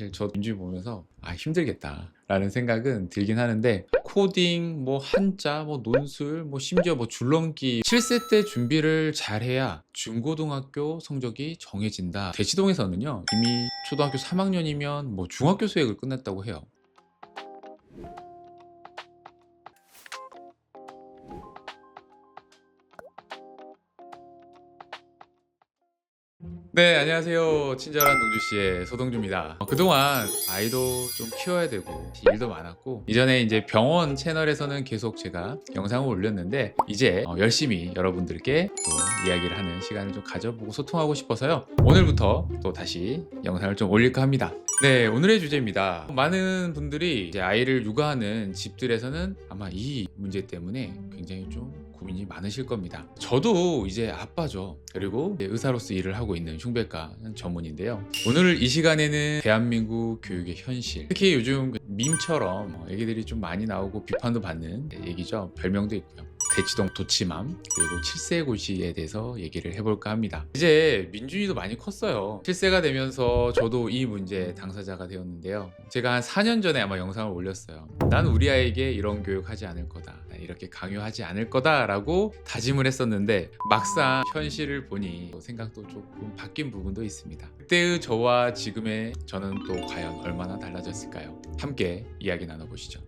사실 저 민주주의 보면서 아 힘들겠다 라는 생각은 들긴 하는데 코딩 뭐 한자 뭐 논술 뭐 심지어 뭐 줄넘기 7세 때 준비를 잘해야 중고등학교 성적이 정해진다. 대치동에서는요 이미 초등학교 3학년이면 뭐 중학교 수획을 끝냈다고 해요 네, 안녕하세요. 친절한 동주씨의 소동주입니다. 어, 그동안 아이도 좀 키워야 되고 일도 많았고 이전에 이제 병원 채널에서는 계속 제가 영상을 올렸는데 이제 어, 열심히 여러분들께 또 이야기를 하는 시간을 좀 가져보고 소통하고 싶어서요. 오늘부터 또 다시 영상을 좀 올릴까 합니다. 네, 오늘의 주제입니다. 많은 분들이 이제 아이를 육아하는 집들에서는 아마 이 문제 때문에 굉장히 좀 고민이 많으실 겁니다. 저도 이제 아빠죠. 그리고 의사로서 일을 하고 있는 흉배과 전문인데요. 오늘 이 시간에는 대한민국 교육의 현실, 특히 요즘 밈처럼 어, 애기들이 좀 많이 나오고 비판도 받는 얘기죠. 별명도 있고요. 대치동 도치맘 그리고 7세 고시에 대해서 얘기를 해볼까 합니다. 이제 민준이도 많이 컸어요. 7세가 되면서 저도 이 문제 당사자가 되었는데요. 제가 한 4년 전에 아마 영상을 올렸어요. 난 우리 아이에게 이런 교육하지 않을 거다. 이렇게 강요하지 않을 거다라고 다짐을 했었는데 막상 현실을 보니 생각도 조금 바뀐 부분도 있습니다. 그때의 저와 지금의 저는 또 과연 얼마나 달라졌을까요? 함께 이야기 나눠보시죠.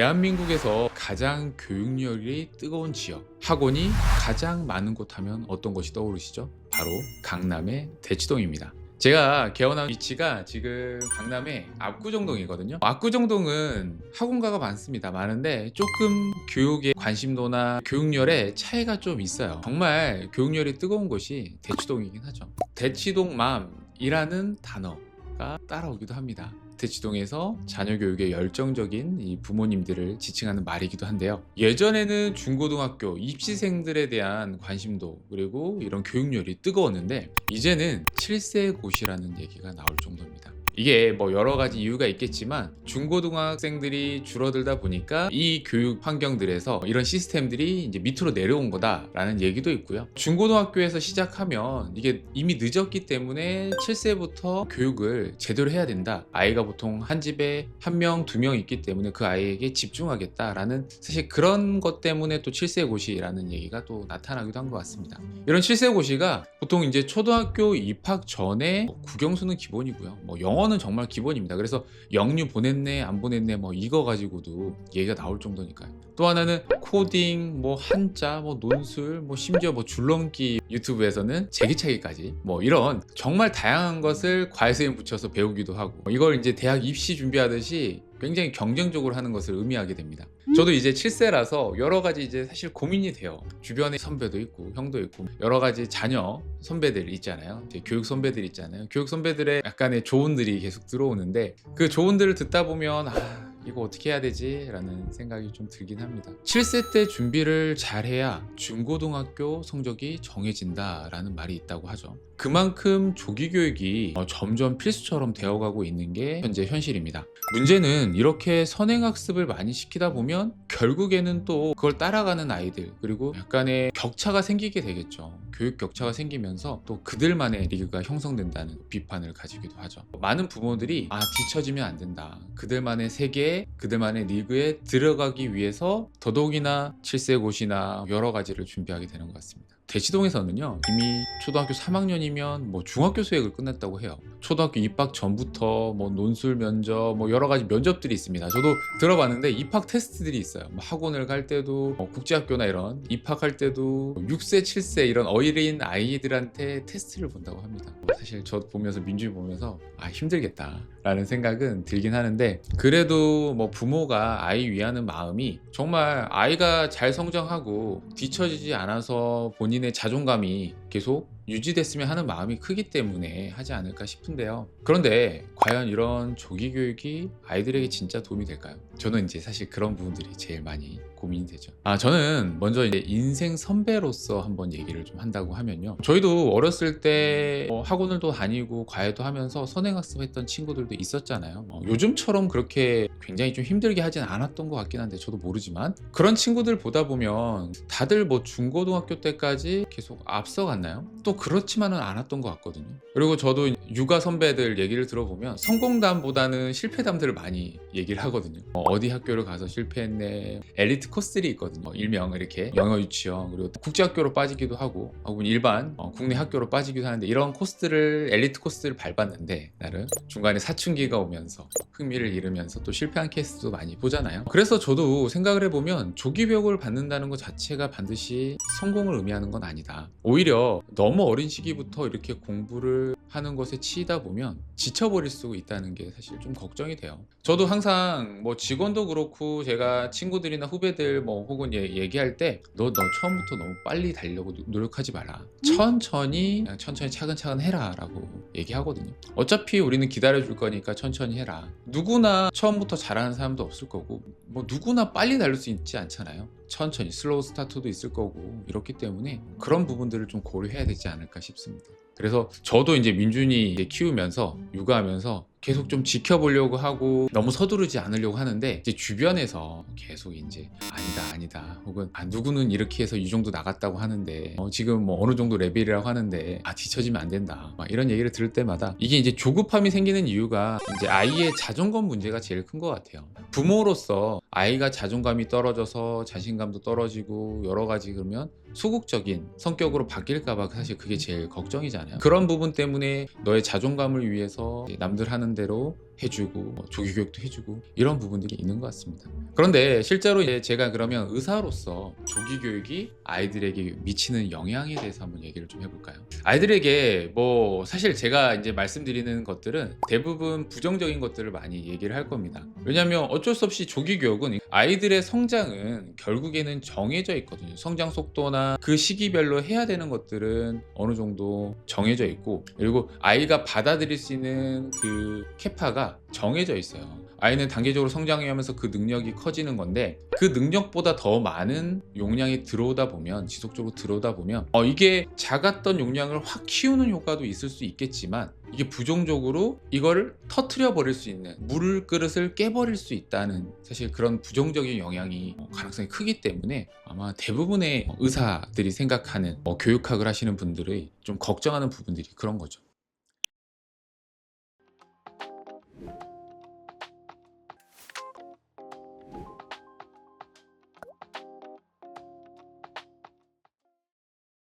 대한민국에서 가장 교육열이 뜨거운 지역, 학원이 가장 많은 곳 하면 어떤 곳이 떠오르시죠? 바로 강남의 대치동입니다. 제가 개원한 위치가 지금 강남의 압구정동이거든요. 압구정동은 학원가가 많습니다. 많은데 조금 교육의 관심도나 교육열에 차이가 좀 있어요. 정말 교육열이 뜨거운 곳이 대치동이긴 하죠. 대치동맘이라는 단어가 따라오기도 합니다. 대치동에서 자녀 교육에 열정적인 이 부모님들을 지칭하는 말이기도 한데요. 예전에는 중고등학교 입시생들에 대한 관심도 그리고 이런 교육열이 뜨거웠는데 이제는 7세 고시라는 얘기가 나올 정도입니다. 이게 뭐 여러 가지 이유가 있겠지만 중고등학생들이 줄어들다 보니까 이 교육 환경들에서 이런 시스템들이 이제 밑으로 내려온 거다라는 얘기도 있고요. 중고등학교에서 시작하면 이게 이미 늦었기 때문에 7세부터 교육을 제대로 해야 된다. 아이가 보통 한 집에 한 명, 두 명 있기 때문에 그 아이에게 집중하겠다라는 사실 그런 것 때문에 또 7세 고시라는 얘기가 또 나타나기도 한 것 같습니다. 이런 7세 고시가 보통 이제 초등학교 입학 전에 뭐 국영수는 기본이고요. 뭐 영어 는 정말 기본입니다. 그래서 영유 보냈네 안 보냈네 뭐 이거 가지고도 얘기가 나올 정도니까요. 또 하나는 코딩, 뭐 한자, 뭐 논술, 뭐 심지어 뭐 줄넘기 유튜브에서는 제기차기까지 뭐 이런 정말 다양한 것을 과외선생님 붙여서 배우기도 하고 이걸 이제 대학 입시 준비하듯이 굉장히 경쟁적으로 하는 것을 의미하게 됩니다. 저도 이제 7세라서 여러 가지 이제 사실 고민이 돼요. 주변에 선배도 있고 형도 있고 여러 가지 자녀 선배들 있잖아요. 교육 선배들 있잖아요. 교육 선배들의 약간의 조언들이 계속 들어오는데 그 조언들을 듣다 보면 아 이거 어떻게 해야 되지? 라는 생각이 좀 들긴 합니다. 7세 때 준비를 잘해야 중고등학교 성적이 정해진다라는 말이 있다고 하죠. 그만큼 조기 교육이 어, 점점 필수처럼 되어가고 있는 게 현재 현실입니다. 문제는 이렇게 선행학습을 많이 시키다 보면 결국에는 또 그걸 따라가는 아이들 그리고 약간의 격차가 생기게 되겠죠. 교육 격차가 생기면서 또 그들만의 리그가 형성된다는 비판을 가지기도 하죠. 많은 부모들이 아 뒤처지면 안 된다. 그들만의 세계, 그들만의 리그에 들어가기 위해서 더더욱이나 7세 고시나 여러 가지를 준비하게 되는 것 같습니다. 대치동에서는요 이미 초등학교 3학년이면 뭐 중학교 수획을 끝냈다고 해요. 초등학교 입학 전부터 뭐 논술 면접 뭐 여러 가지 면접들이 있습니다. 저도 들어봤는데 입학 테스트들이 있어요. 뭐 학원을 갈 때도 뭐 국제학교나 이런 입학할 때도 6세 7세 이런 어린 아이들한테 테스트를 본다고 합니다. 뭐 사실 저 보면서 민주주의 보면서 아 힘들겠다 라는 생각은 들긴 하는데 그래도 뭐 부모가 아이 위하는 마음이 정말 아이가 잘 성장하고 뒤처지지 않아서 본인 의 자존감이 계속 유지됐으면 하는 마음이 크기 때문에 하지 않을까 싶은데요. 그런데 과연 이런 조기 교육이 아이들에게 진짜 도움이 될까요? 저는 이제 사실 그런 부분들이 제일 많이 고민이 되죠. 아, 저는 먼저 이제 인생 선배로서 한번 얘기를 좀 한다고 하면요. 저희도 어렸을 때 어, 학원을도 다니고 과외도 하면서 선행학습했던 친구들도 있었잖아요. 어, 요즘처럼 그렇게 굉장히 좀 힘들게 하진 않았던 것 같긴 한데 저도 모르지만 그런 친구들 보다 보면 다들 뭐 중고등학교 때까지 계속 앞서갔나요? 또 그렇지만은 않았던 것 같거든요. 그리고 저도 육아 선배들 얘기를 들어보면 성공담보다는 실패담들을 많이 얘기를 하거든요. 어, 디 학교를 가서 실패했네. 엘리트 코스들이 있거든요. 일명 이렇게 영어 유치원 그리고 국제학교로 빠지기도 하고 혹은 일반 어, 국내 학교로 빠지기도 하는데 이런 코스들을 엘리트 코스들을 밟았는데 나름 중간에 사춘기가 오면서 흥미를 잃으면서 또 실패한 케이스도 많이 보잖아요. 그래서 저도 생각을 해보면 조기 교육을 받는다는 것 자체가 반드시 성공을 의미하는 건 아니다. 오히려 너무 어린 시기부터 이렇게 공부를 하는 것에 치이다 보면 지쳐버릴 수 있다는 게 사실 좀 걱정이 돼요. 저도 항상 뭐 직원도 그렇고 제가 친구들이나 후배들 뭐 혹은 얘- 얘기할 때 너 너 처음부터 너무 빨리 달려고 노- 노력하지 마라. 천천히 그냥 천천히 차근차근 해라라고 얘기하거든요. 어차피 우리는 기다려줄 거니까 천천히 해라. 누구나 처음부터 잘하는 사람도 없을 거고 뭐 누구나 빨리 달릴 수 있지 않잖아요. 천천히 슬로우 스타트도 있을 거고 이렇기 때문에 그런 부분들을 좀 고려해야 되지 않을까 싶습니다. 그래서 저도 이제 민준이 키우면서 육아하면서 계속 좀 지켜보려고 하고 너무 서두르지 않으려고 하는데 이제 주변에서 계속 이제 아니다 아니다. 혹은 아 누구는 이렇게 해서 이 정도 나갔다고 하는데 어, 지금 뭐 어느 정도 레벨이라고 하는데 아 뒤처지면 안 된다. 막 이런 얘기를 들을 때마다 이게 이제 조급함이 생기는 이유가 이제 아이의 자존감 문제가 제일 큰 것 같아요. 부모로서 아이가 자존감이 떨어져서 자신감도 떨어지고 여러 가지 그러면 소극적인 성격으로 바뀔까봐 사실 그게 제일 걱정이잖아요. 그런 부분 때문에 너의 자존감을 위해서 남들 하는 대로 해주고 뭐 조기 교육도 해주고 이런 부분들이 있는 것 같습니다. 그런데 실제로 이제 제가 그러면 의사로서 조기 교육이 아이들에게 미치는 영향에 대해서 한번 얘기를 좀 해볼까요? 아이들에게 뭐 사실 제가 이제 말씀드리는 것들은 대부분 부정적인 것들을 많이 얘기를 할 겁니다. 왜냐하면 어쩔 수 없이 조기 교육은 아이들의 성장은 결국에는 정해져 있거든요. 성장 속도나 그 시기별로 해야 되는 것들은 어느 정도 정해져 있고 그리고 아이가 받아들일 수 있는 그 캐파가 정해져 있어요. 아이는 단계적으로 성장하면서 그 능력이 커지는 건데 그 능력보다 더 많은 용량이 들어오다 보면 지속적으로 들어오다 보면 어, 이게 작았던 용량을 확 키우는 효과도 있을 수 있겠지만 이게 부정적으로 이거를 터트려 버릴 수 있는 물 그릇을 깨버릴 수 있다는 사실 그런 부정적인 영향이 어, 가능성이 크기 때문에 아마 대부분의 의사들이 생각하는 어, 교육학을 하시는 분들의 좀 걱정하는 부분들이 그런 거죠.